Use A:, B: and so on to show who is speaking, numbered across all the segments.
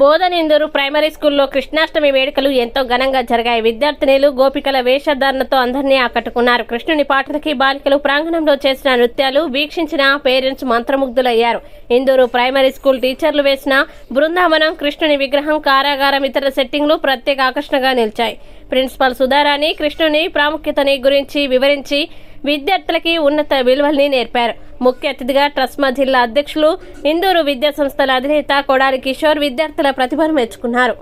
A: బోధనిందూరు primary స్కూల్లో కృష్ణాష్టమి వేడుకలు ఎంతో ఘనంగా జరిగాయి. విద్యార్థినిలు గోపికల వేషధారణతో అందరినీ ఆకట్టుకున్నారు. కృష్ణుని పాటలకి బాలికలు ప్రాంగణంలో చేసిన నృత్యాలు వీక్షించిన పేరెంట్స్ మంత్రముగ్ధులయ్యారు. ఇందూరు ప్రైమరీ స్కూల్ టీచర్లు వేసిన బృందావనం కృష్ణుని విగ్రహం కారాగారం ఇతర సెట్టింగ్లు ప్రత్యేక ఆకర్షణగా నిలిచాయి. ప్రిన్సిపల్ సుధారాణి కృష్ణుని ప్రాముఖ్యతని గురించి వివరించి విద్యార్థులకి ఉన్నత విలువల్ని నేర్పారు. ముఖ్య అతిథిగా ట్రస్మా జిల్లా అధ్యక్షులు ఇందూరు విద్యా సంస్థల అధినేత కొడాలి కిషోర్ విద్యార్థుల ప్రతిభను మెచ్చుకున్నారు.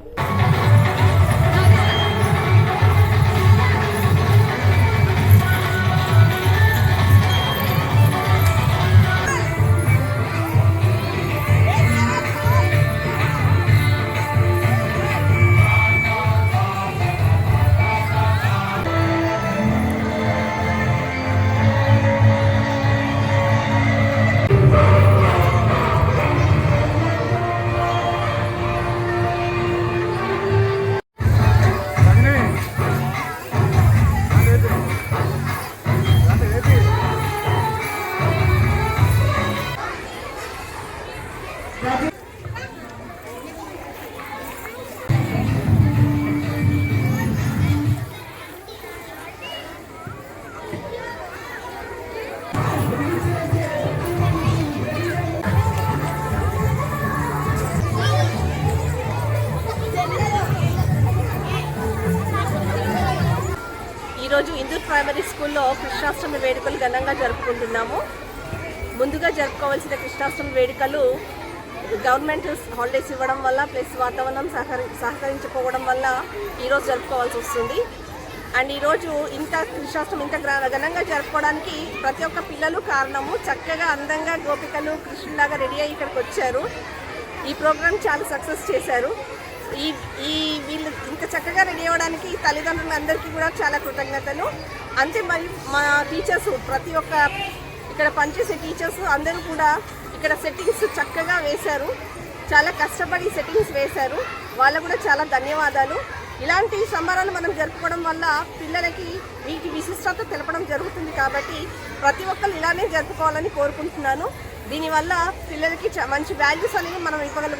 B: ఈరోజు ఇందూర్ ప్రైమరీ స్కూల్లో కృష్ణాష్టమి వేడుకలు ఘనంగా జరుపుకుంటున్నాము. ముందుగా జరుపుకోవాల్సిన కృష్ణాష్టమి వేడుకలు గవర్నమెంట్ హాలిడేస్ ఇవ్వడం వల్ల ప్లస్ వాతావరణం సహకరి సహకరించకపోవడం వల్ల ఈరోజు జరుపుకోవాల్సి వస్తుంది. అండ్ ఈరోజు ఇంత కృష్ణాష్టమి ఇంత ఘనంగా జరుపుకోవడానికి ప్రతి ఒక్క పిల్లలు కారణము చక్కగా అందంగా గోపికలు కృష్ణులాగా రెడీ అయ్యి ఇక్కడికి వచ్చారు. ఈ ప్రోగ్రామ్ చాలా సక్సెస్ చేశారు. ఈ ఈ వీళ్ళు ఇంత చక్కగా రెడీ అవ్వడానికి తల్లిదండ్రులందరికీ కూడా చాలా కృతజ్ఞతలు. అంతే మరి మా టీచర్స్ ప్రతి ఒక్క ఇక్కడ పనిచేసే టీచర్స్ అందరూ కూడా ఇక్కడ సెట్టింగ్స్ చక్కగా వేశారు. చాలా కష్టపడి సెట్టింగ్స్ వేశారు. వాళ్ళకు కూడా చాలా ధన్యవాదాలు. ఇలాంటి సంబరాలు మనం జరుపుకోవడం వల్ల పిల్లలకి వీటి విశిష్టత తెలపడం జరుగుతుంది కాబట్టి ప్రతి ఒక్కరు ఇలానే జరుపుకోవాలని కోరుకుంటున్నాను. దీనివల్ల పిల్లలకి మంచి వాల్యూస్ అనేవి మనం ఇవ్వగలుగుతాం.